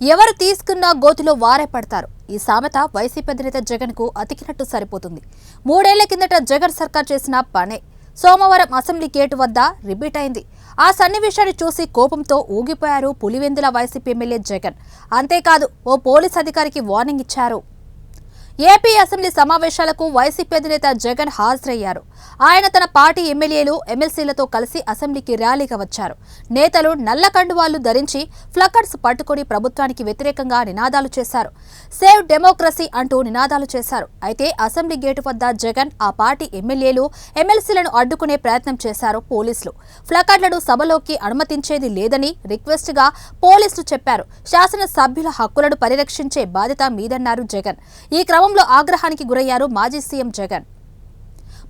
ఎవరు తీసుకున్నా గోతిలో వారే పడతారు. ఈ సామెత వైసీపీ అధినేత జగన్కు అతికినట్టు సరిపోతుంది. మూడేళ్ళ కిందట జగన్ సర్కార్ చేసిన పనే. సోమవారం అసెంబ్లీ గేటు వద్ద రిపీట్ అయింది. ఆ సన్నివేశాన్ని చూసి కోపంతో ఊగిపోయారు పులివెందుల వైసీపీ ఎమ్మెల్యే జగన్. అంతేకాదు ఓ పోలీస్ అధికారికి వార్నింగ్ ఇచ్చారు. ఏపీ అసెంబ్లీ సమావేశాలకు వైసీపీ అధినేత జగన్ హాజరయ్యారు. ఆయన తన పార్టీ ఎమ్మెల్యేలు ఎమ్మెల్సీలతో కలిసి అసెంబ్లీకి ర్యాలీగా వచ్చారు. నేతలు నల్ల కండువాళ్ళు ధరించి ఫ్లకర్స్ పట్టుకొని ప్రభుత్వానికి వ్యతిరేకంగా నినాదాలు చేశారు. సేవ్ డెమోక్రసీ అంటూ నినాదాలు చేశారు. అయితే అసెంబ్లీ గేటు వద్ద జగన్ ఆ పార్టీ ఎమ్మెల్యేలు ఎమ్మెల్సీలను అడ్డుకునే ప్రయత్నం చేశారు పోలీసులు. ఫ్లకర్లను సభలోకి అనుమతించేది లేదని రిక్వెస్ట్గా పోలీసులు చెప్పారు. శాసనసభ్యుల హక్కులను పరిరక్షించే బాధ్యత మీదన్నారు జగన్. ఈ క్రమంలో ఆగ్రహానికి గురయ్యారు మాజీ సీఎం జగన్.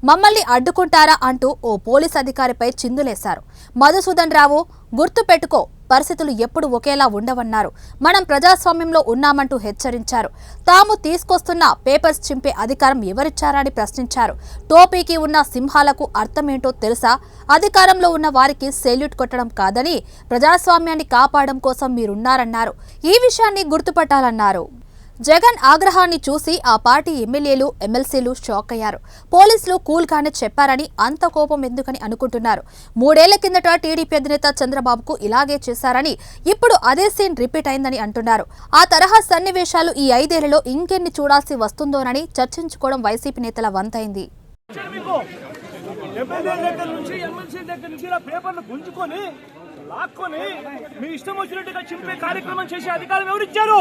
మమ్మల్ని అడ్డుకుంటారా అంటూ ఓ పోలీస్ అధికారిపై చిందులేశారు. మధుసూదన్ రావు గుర్తు పెట్టుకో పరిస్థితులు ఎప్పుడు ఒకేలా ఉండవన్నారు. మనం ప్రజాస్వామ్యంలో ఉన్నామంటూ హెచ్చరించారు. తాము తీసుకొస్తున్న పేపర్స్ చింపే అధికారం ఎవరిచ్చారని ప్రశ్నించారు. టోపీకి ఉన్న సింహాలకు అర్థమేంటో తెలుసా? అధికారంలో ఉన్న వారికి సెల్యూట్ కొట్టడం కాదని ప్రజాస్వామ్యాన్ని కాపాడడం కోసం మీరున్నారన్నారు. ఈ విషయాన్ని గుర్తుపట్టాలన్నారు. జగన్ ఆగ్రహాన్ని చూసి ఆ పార్టీ ఎమ్మెల్యేలు ఎమ్మెల్సీలు షాక్ అయ్యారు. పోలీసులు కూల్గానే చెప్పారని అంత కోపం ఎందుకని అనుకుంటున్నారు. మూడేళ్ళ కిందట టీడీపీ అధినేత చంద్రబాబుకు ఇలాగే చేశారని ఇప్పుడు అదే సీన్ రిపీట్ అయిందని అంటున్నారు. ఆ తరహా సన్నివేశాలు ఈ ఐదేళ్ళలో ఇంకెన్ని చూడాల్సి వస్తుందోనని చర్చించుకోవడం వైసీపీ నేతల వంతైంది. ఎమ్మెల్యే దగ్గర నుంచి ఎమ్మెల్సీ దగ్గర నుంచి ఇలా పేపర్లు గుంజుకొని లాక్కొని మీ ఇష్టం వచ్చినట్టుగా చింపే కార్యక్రమం చేసే అధికారం ఎవరిచ్చారు?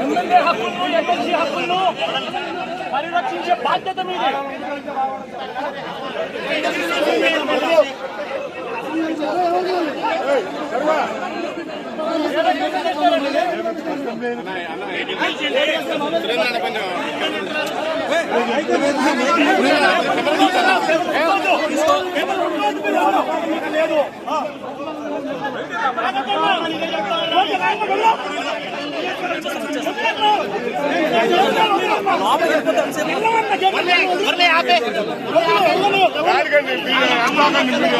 ఎమ్మెల్యే హక్కులను ఎమ్మెల్సీ హక్కులను పరిరక్షించే బాధ్యత మీది లేదు